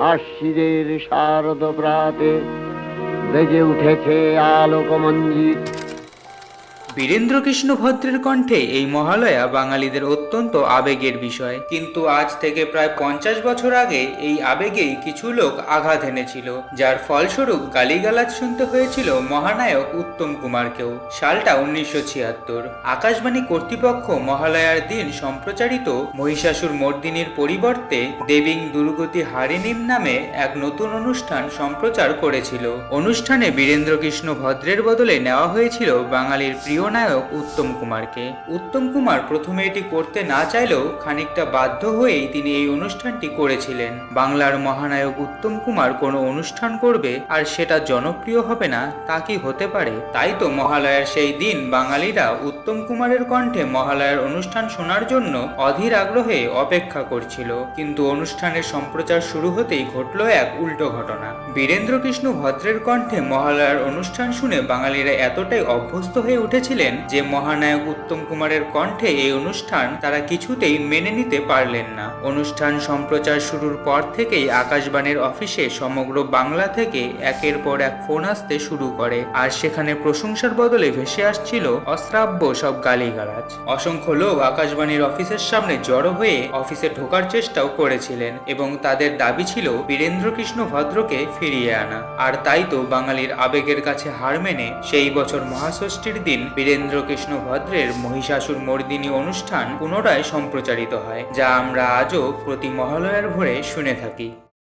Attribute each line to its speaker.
Speaker 1: আশ্বিদের শারদ প্রাতে বেজে উঠেছে আলোকমঞ্জিত।
Speaker 2: বীরেন্দ্রকৃষ্ণ ভদ্রের কণ্ঠে এই মহালয়া বাঙালিদের অত্যন্ত আবেগের বিষয়। কিন্তু আজ থেকে প্রায় পঞ্চাশ বছর আগে এই আবেগেই কিছু লোক আঘাত এনেছিল, যার ফলস্বরূপ গালিগালাজ শুনতে হয়েছিল মহানায়ক উত্তম কুমারকেও, সালটা উনিশশো ছিয়াত্তর। আকাশবাণী কর্তৃপক্ষ মহালয়ার দিন সম্প্রচারিত মহিষাসুর মর্দিনীর পরিবর্তে দেবিং দুর্গতি হারিণীম নামে এক নতুন অনুষ্ঠান সম্প্রচার করেছিল। অনুষ্ঠানে বীরেন্দ্রকৃষ্ণ ভদ্রের বদলে নেওয়া হয়েছিল বাঙালির প্রিয় নায়ক উত্তম কুমারকে। উত্তম কুমার প্রথমে এটি করতে না চাইলেও খানিকটা বাধ্য হয়েই তিনি এই অনুষ্ঠানটি করেছিলেন। বাংলার মহানায়ক উত্তম কুমার কোনো অনুষ্ঠান করবে আর সেটা জনপ্রিয় হবে না, তা কি হতে পারে? তাই তো মহালয়ার সেই দিন বাঙালিরা উত্তম কুমারের কণ্ঠে মহালয়ার অনুষ্ঠান শোনার জন্য অধীর আগ্রহে অপেক্ষা করছিল। কিন্তু অনুষ্ঠানের সম্প্রচার শুরু হতেই ঘটল এক উল্টো ঘটনা। বীরেন্দ্রকৃষ্ণ ভদ্রের কণ্ঠে মহালয়ার অনুষ্ঠান শুনে বাঙালিরা এতটাই অভ্যস্ত হয়ে উঠেছিলেন যে মহানায়ক উত্তম কুমারের কণ্ঠে এই অনুষ্ঠান তারা কিছুতেই মেনে নিতে পারলেন না। অনুষ্ঠান সম্প্রচার শুরুর পর থেকেই আকাশবাণীর অফিসে সমগ্র বাংলা থেকে একের পর এক ফোন আসতে শুরু করে। আর সেখানে প্রশংসার বদলে ভেসে আসছিল অশ্রাব্য সব গালিগালাজ। অসংখ্য লোক আকাশবাণীর অফিসের সামনে জড়ো হয়ে অফিসে ঢোকার চেষ্টাও করেছিলেন এবং তাদের দাবি ছিল বীরেন্দ্রকৃষ্ণ ভদ্রকে ফিরিয়ে আনা। আর তাই তো বাঙালির আবেগের কাছে হার মেনে সেই বছর মহাষষ্ঠীর দিন বীরেন্দ্রকৃষ্ণ ভদ্রের মহিষাসুর মর্দিনী অনুষ্ঠান পুনরায় সম্প্রচারিত হয়, যা আমরা আজও প্রতি মহালয়ার ভোরে শুনে থাকি।